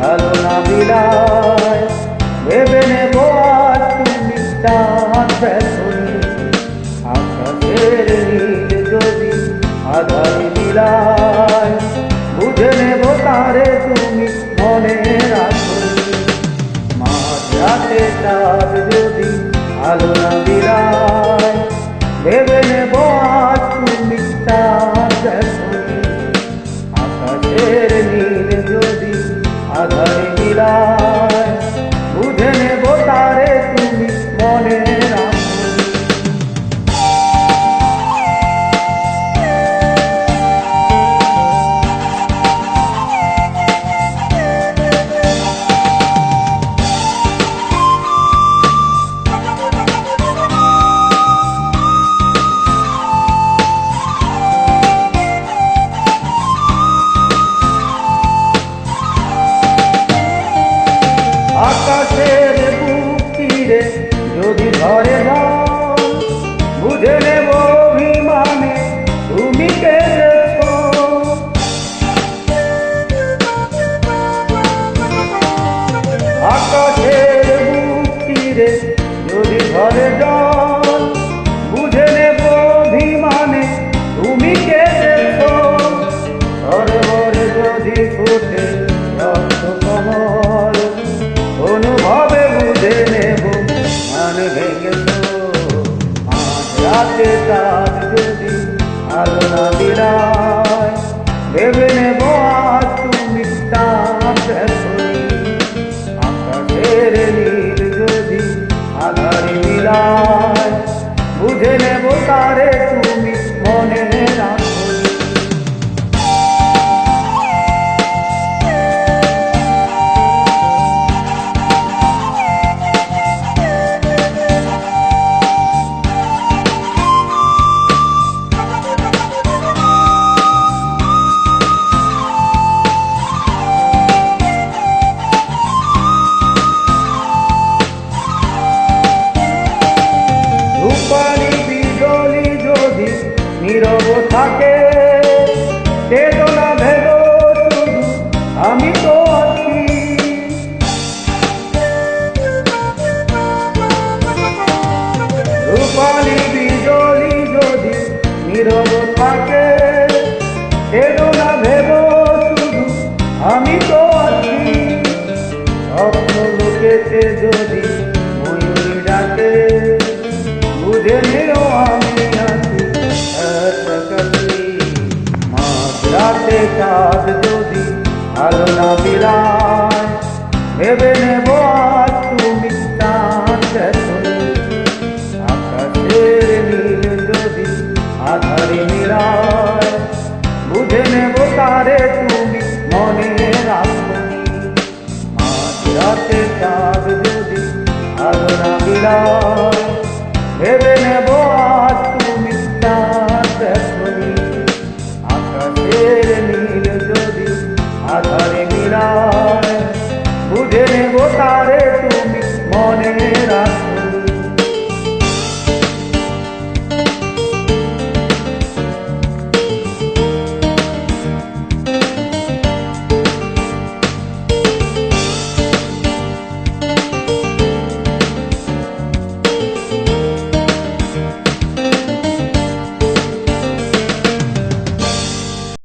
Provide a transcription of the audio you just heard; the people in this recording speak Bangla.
ভালো না বিলায়, ভেবে নেব আজ তুমি আকাশের নীল যদি আধার বিলায়, বুঝে নেব তারে তুমি মনে রাখো। মাঝরাতে চাঁদ যদি আলো না আধার বিলায় আজ রাতে তার যদি আলো না বিলায় রূপালি বিজলি যদি নীরব থাকে। চেতনা ভেদ শুধু, আমি তো আছি। স্বপ্ন যদি ময়ূরী ডাকে, বুঝে নিও আমি আছি। মাঝরাতে চাঁদ যদি আলো না আধারে মিলায় বুঝে নেব তারে তুমি মনে রাখনি রাতে চাঁদ যদি আলো না বিলায়